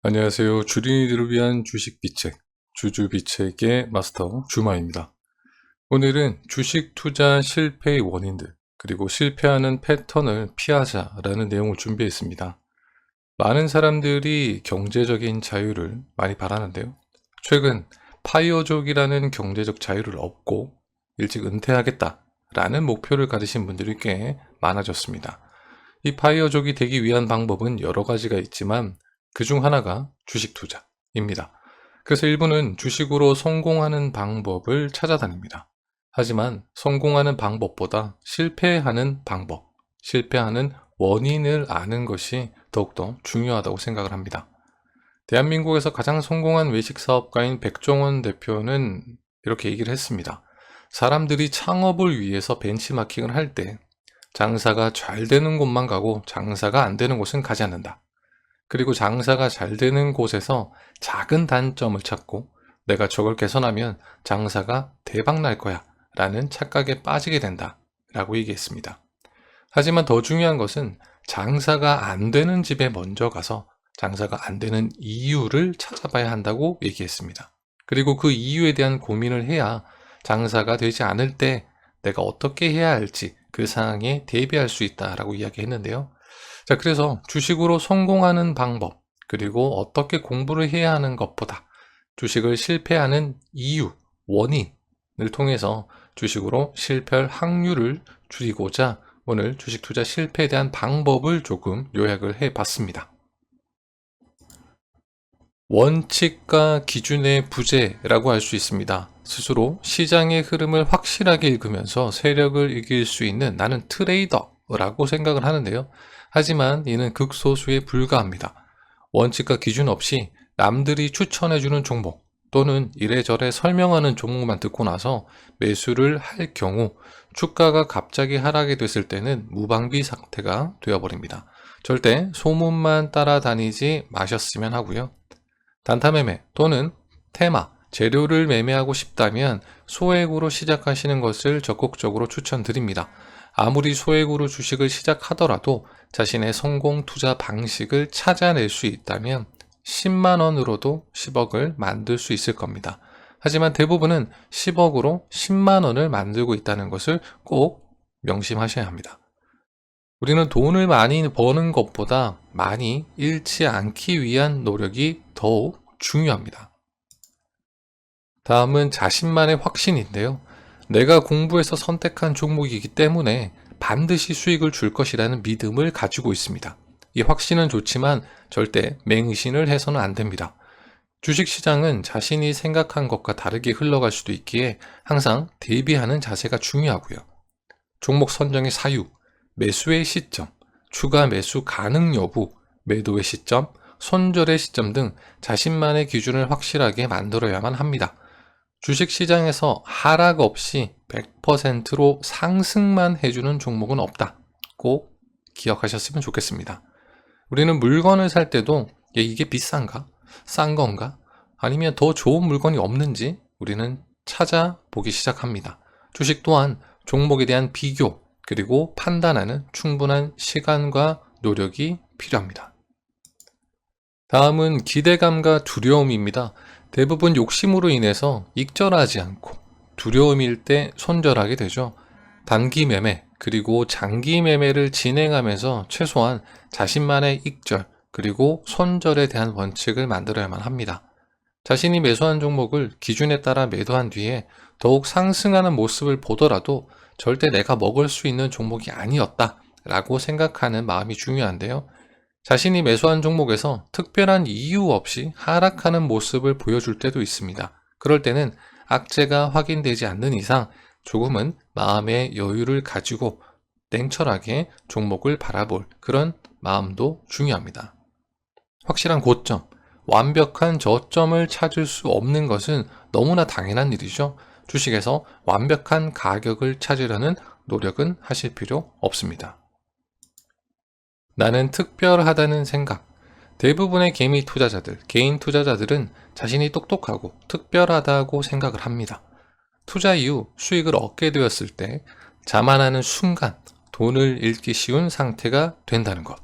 안녕하세요. 주린이들을 위한 주식 비책, 주주 비책의 마스터 주마입니다. 오늘은 주식 투자 실패의 원인들, 그리고 실패하는 패턴을 피하자라는 내용을 준비했습니다. 많은 사람들이 경제적인 자유를 많이 바라는데요. 최근 파이어족이라는 경제적 자유를 얻고 일찍 은퇴하겠다라는 목표를 가지신 분들이 꽤 많아졌습니다. 이 파이어족이 되기 위한 방법은 여러 가지가 있지만 그 중 하나가 주식 투자입니다. 그래서 일부는 주식으로 성공하는 방법을 찾아다닙니다. 하지만 성공하는 방법보다 실패하는 방법, 실패하는 원인을 아는 것이 더욱더 중요하다고 생각을 합니다. 대한민국에서 가장 성공한 외식 사업가인 백종원 대표는 이렇게 얘기를 했습니다. 사람들이 창업을 위해서 벤치마킹을 할 때 장사가 잘 되는 곳만 가고 장사가 안 되는 곳은 가지 않는다. 그리고 장사가 잘 되는 곳에서 작은 단점을 찾고 내가 저걸 개선하면 장사가 대박 날 거야 라는 착각에 빠지게 된다 라고 얘기했습니다. 하지만 더 중요한 것은 장사가 안 되는 집에 먼저 가서 장사가 안 되는 이유를 찾아봐야 한다고 얘기했습니다. 그리고 그 이유에 대한 고민을 해야 장사가 되지 않을 때 내가 어떻게 해야 할지 그 상황에 대비할 수 있다라고 이야기했는데요. 자, 그래서 주식으로 성공하는 방법, 그리고 어떻게 공부를 해야 하는 것보다 주식을 실패하는 이유, 원인을 통해서 주식으로 실패할 확률을 줄이고자 오늘 주식 투자 실패에 대한 방법을 조금 요약을 해 봤습니다. 원칙과 기준의 부재라고 할 수 있습니다. 스스로 시장의 흐름을 확실하게 읽으면서 세력을 이길 수 있는 나는 트레이더 라고 생각을 하는데요. 하지만 이는 극소수에 불과합니다. 원칙과 기준 없이 남들이 추천해주는 종목 또는 이래저래 설명하는 종목만 듣고 나서 매수를 할 경우 주가가 갑자기 하락이 됐을 때는 무방비 상태가 되어버립니다. 절대 소문만 따라다니지 마셨으면 하고요. 단타 매매 또는 테마, 재료를 매매하고 싶다면 소액으로 시작하시는 것을 적극적으로 추천드립니다. 아무리 소액으로 주식을 시작하더라도 자신의 성공 투자 방식을 찾아낼 수 있다면 10만 원으로도 10억을 만들 수 있을 겁니다. 하지만 대부분은 10억으로 10만 원을 만들고 있다는 것을 꼭 명심하셔야 합니다. 우리는 돈을 많이 버는 것보다 많이 잃지 않기 위한 노력이 더욱 중요합니다. 다음은 자신만의 확신인데요. 내가 공부해서 선택한 종목이기 때문에 반드시 수익을 줄 것이라는 믿음을 가지고 있습니다. 이 확신은 좋지만 절대 맹신을 해서는 안 됩니다. 주식시장은 자신이 생각한 것과 다르게 흘러갈 수도 있기에 항상 대비하는 자세가 중요하고요. 종목 선정의 사유, 매수의 시점, 추가 매수 가능 여부, 매도의 시점, 손절의 시점 등 자신만의 기준을 확실하게 만들어야만 합니다. 주식 시장에서 하락 없이 100%로 상승만 해주는 종목은 없다. 꼭 기억하셨으면 좋겠습니다. 우리는 물건을 살 때도 이게 비싼가? 싼 건가? 아니면 더 좋은 물건이 없는지 우리는 찾아보기 시작합니다. 주식 또한 종목에 대한 비교, 그리고 판단하는 충분한 시간과 노력이 필요합니다. 다음은 기대감과 두려움입니다. 대부분 욕심으로 인해서 익절하지 않고 두려움일 때 손절하게 되죠. 단기 매매 그리고 장기 매매를 진행하면서 최소한 자신만의 익절 그리고 손절에 대한 원칙을 만들어야만 합니다. 자신이 매수한 종목을 기준에 따라 매도한 뒤에 더욱 상승하는 모습을 보더라도 절대 내가 먹을 수 있는 종목이 아니었다 라고 생각하는 마음이 중요한데요. 자신이 매수한 종목에서 특별한 이유 없이 하락하는 모습을 보여줄 때도 있습니다. 그럴 때는 악재가 확인되지 않는 이상 조금은 마음의 여유를 가지고 냉철하게 종목을 바라볼 그런 마음도 중요합니다. 확실한 고점, 완벽한 저점을 찾을 수 없는 것은 너무나 당연한 일이죠. 주식에서 완벽한 가격을 찾으려는 노력은 하실 필요 없습니다. 나는 특별하다는 생각. 대부분의 개미 투자자들, 개인 투자자들은 자신이 똑똑하고 특별하다고 생각을 합니다. 투자 이후 수익을 얻게 되었을 때 자만하는 순간 돈을 잃기 쉬운 상태가 된다는 것.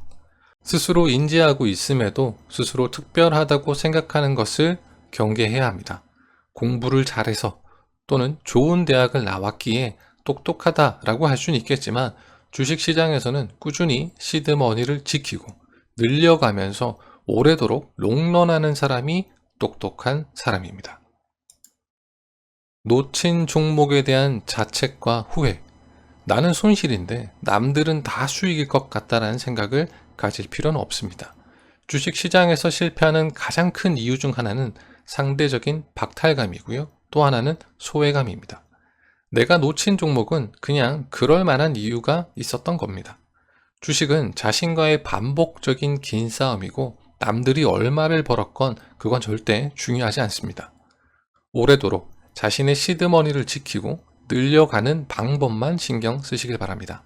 스스로 인지하고 있음에도 스스로 특별하다고 생각하는 것을 경계해야 합니다. 공부를 잘해서 또는 좋은 대학을 나왔기에 똑똑하다라고 할 수는 있겠지만 주식시장에서는 꾸준히 시드머니를 지키고 늘려가면서 오래도록 롱런하는 사람이 똑똑한 사람입니다. 놓친 종목에 대한 자책과 후회. 나는 손실인데 남들은 다 수익일 것 같다라는 생각을 가질 필요는 없습니다. 주식 시장에서 실패하는 가장 큰 이유 중 하나는 상대적인 박탈감이고요. 또 하나는 소외감입니다. 내가 놓친 종목은 그냥 그럴 만한 이유가 있었던 겁니다. 주식은 자신과의 반복적인 긴 싸움이고 남들이 얼마를 벌었건 그건 절대 중요하지 않습니다. 오래도록 자신의 시드머니를 지키고 늘려가는 방법만 신경 쓰시길 바랍니다.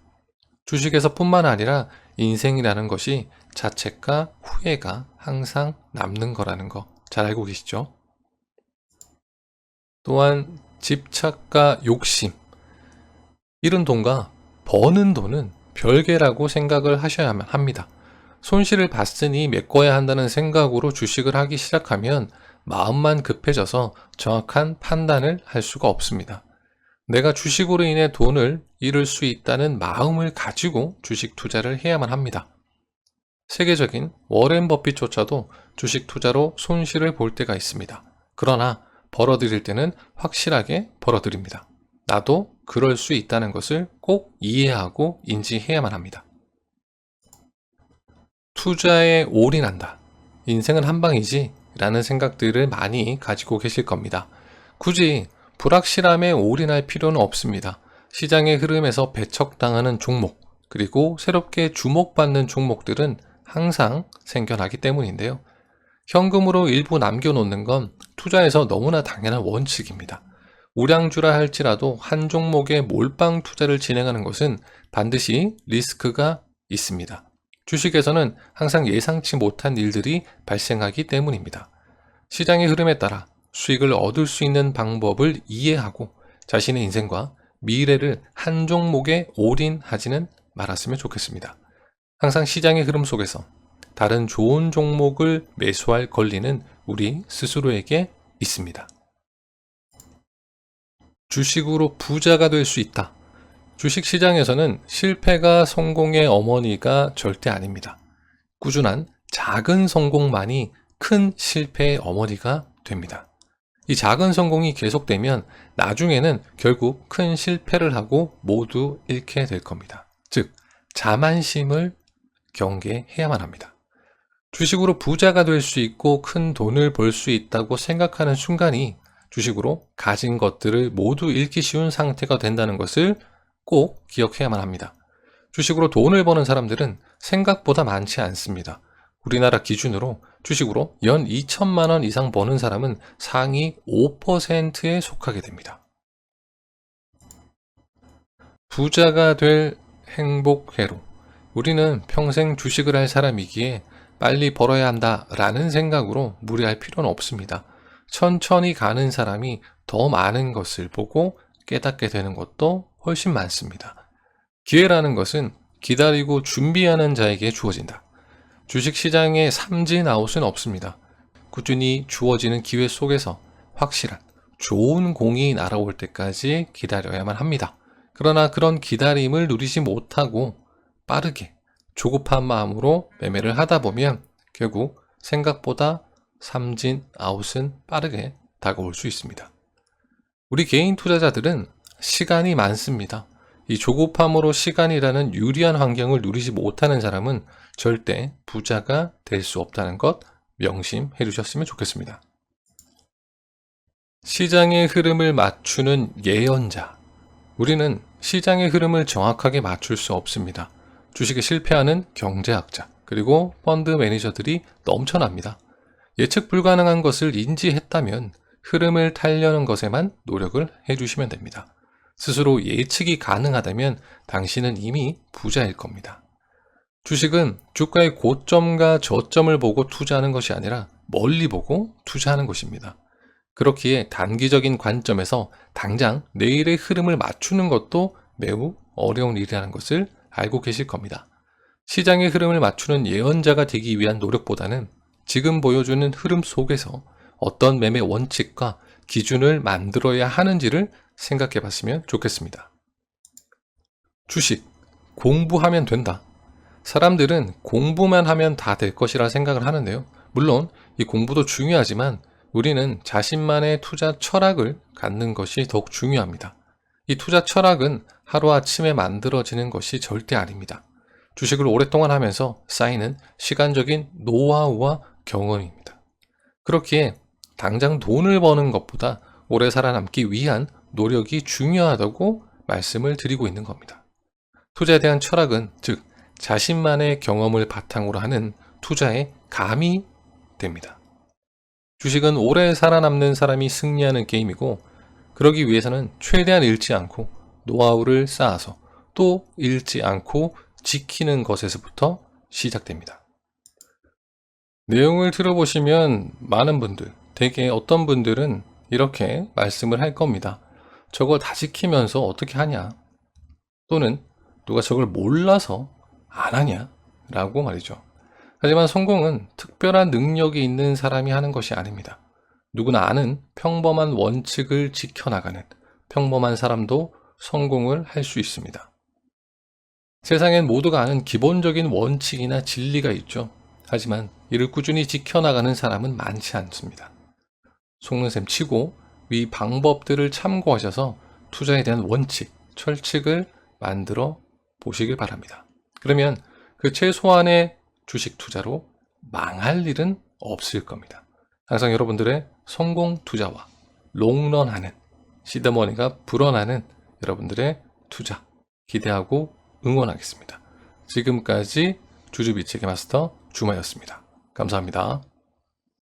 주식에서 뿐만 아니라 인생이라는 것이 자책과 후회가 항상 남는 거라는 거 잘 알고 계시죠? 또한 집착과 욕심. 잃은 돈과 버는 돈은 별개라고 생각을 하셔야만 합니다. 손실을 봤으니 메꿔야 한다는 생각으로 주식을 하기 시작하면 마음만 급해져서 정확한 판단을 할 수가 없습니다. 내가 주식으로 인해 돈을 잃을 수 있다는 마음을 가지고 주식 투자를 해야만 합니다. 세계적인 워렌 버핏조차도 주식 투자로 손실을 볼 때가 있습니다. 그러나 벌어들일 때는 확실하게 벌어들입니다. 나도 그럴 수 있다는 것을 꼭 이해하고 인지해야만 합니다. 투자에 올인한다. 인생은 한 방이지 라는 생각들을 많이 가지고 계실 겁니다. 굳이 불확실함에 올인할 필요는 없습니다. 시장의 흐름에서 배척당하는 종목, 그리고 새롭게 주목받는 종목들은 항상 생겨나기 때문인데요. 현금으로 일부 남겨놓는 건 투자에서 너무나 당연한 원칙입니다. 우량주라 할지라도 한 종목에 몰빵 투자를 진행하는 것은 반드시 리스크가 있습니다. 주식에서는 항상 예상치 못한 일들이 발생하기 때문입니다. 시장의 흐름에 따라 수익을 얻을 수 있는 방법을 이해하고 자신의 인생과 미래를 한 종목에 올인하지는 말았으면 좋겠습니다. 항상 시장의 흐름 속에서 다른 좋은 종목을 매수할 권리는 우리 스스로에게 있습니다. 주식으로 부자가 될 수 있다. 주식 시장에서는 실패가 성공의 어머니가 절대 아닙니다. 꾸준한 작은 성공만이 큰 실패의 어머니가 됩니다. 이 작은 성공이 계속되면 나중에는 결국 큰 실패를 하고 모두 잃게 될 겁니다. 즉, 자만심을 경계해야만 합니다. 주식으로 부자가 될 수 있고 큰 돈을 벌 수 있다고 생각하는 순간이 주식으로 가진 것들을 모두 잃기 쉬운 상태가 된다는 것을 꼭 기억해야만 합니다. 주식으로 돈을 버는 사람들은 생각보다 많지 않습니다. 우리나라 기준으로 주식으로 연 2천만 원 이상 버는 사람은 상위 5%에 속하게 됩니다. 부자가 될 행복 회로. 우리는 평생 주식을 할 사람이기에 빨리 벌어야 한다 라는 생각으로 무리할 필요는 없습니다. 천천히 가는 사람이 더 많은 것을 보고 깨닫게 되는 것도 훨씬 많습니다. 기회라는 것은 기다리고 준비하는 자에게 주어진다. 주식 시장에 삼진 아웃은 없습니다. 꾸준히 주어지는 기회 속에서 확실한 좋은 공이 날아올 때까지 기다려야만 합니다. 그러나 그런 기다림을 누리지 못하고 빠르게 조급한 마음으로 매매를 하다 보면 결국 생각보다 삼진 아웃은 빠르게 다가올 수 있습니다. 우리 개인 투자자들은 시간이 많습니다. 이 조급함으로 시간이라는 유리한 환경을 누리지 못하는 사람은 절대 부자가 될 수 없다는 것 명심해 주셨으면 좋겠습니다. 시장의 흐름을 맞추는 예언자. 우리는 시장의 흐름을 정확하게 맞출 수 없습니다. 주식에 실패하는 경제학자, 그리고 펀드 매니저들이 넘쳐납니다. 예측 불가능한 것을 인지했다면 흐름을 타려는 것에만 노력을 해주시면 됩니다. 스스로 예측이 가능하다면 당신은 이미 부자일 겁니다. 주식은 주가의 고점과 저점을 보고 투자하는 것이 아니라 멀리 보고 투자하는 것입니다. 그렇기에 단기적인 관점에서 당장 내일의 흐름을 맞추는 것도 매우 어려운 일이라는 것을 알고 계실 겁니다. 시장의 흐름을 맞추는 예언자가 되기 위한 노력보다는 지금 보여주는 흐름 속에서 어떤 매매 원칙과 기준을 만들어야 하는지를 생각해 봤으면 좋겠습니다. 주식, 공부하면 된다. 사람들은 공부만 하면 다 될 것이라 생각을 하는데요. 물론 이 공부도 중요하지만 우리는 자신만의 투자 철학을 갖는 것이 더욱 중요합니다. 이 투자 철학은 하루아침에 만들어지는 것이 절대 아닙니다. 주식을 오랫동안 하면서 쌓이는 시간적인 노하우와 경험입니다. 그렇기에 당장 돈을 버는 것보다 오래 살아남기 위한 노력이 중요하다고 말씀을 드리고 있는 겁니다. 투자에 대한 철학은 즉 자신만의 경험을 바탕으로 하는 투자의 감이 됩니다. 주식은 오래 살아남는 사람이 승리하는 게임이고 그러기 위해서는 최대한 잃지 않고 노하우를 쌓아서 또 잃지 않고 지키는 것에서부터 시작됩니다. 내용을 들어보시면 많은 분들, 대개 어떤 분들은 이렇게 말씀을 할 겁니다. 저걸 다 지키면서 어떻게 하냐? 또는 누가 저걸 몰라서 안 하냐? 라고 말이죠. 하지만 성공은 특별한 능력이 있는 사람이 하는 것이 아닙니다. 누구나 아는 평범한 원칙을 지켜나가는 평범한 사람도 성공을 할 수 있습니다. 세상엔 모두가 아는 기본적인 원칙이나 진리가 있죠. 하지만 이를 꾸준히 지켜나가는 사람은 많지 않습니다. 속는 셈 치고 위 방법들을 참고하셔서 투자에 대한 원칙, 철칙을 만들어 보시길 바랍니다. 그러면 그 최소한의 주식 투자로 망할 일은 없을 겁니다. 항상 여러분들의 성공 투자와 롱런하는 시드머니가 불어나는 여러분들의 투자 기대하고 응원하겠습니다. 지금까지 주주비책의 마스터 주마였습니다. 감사합니다.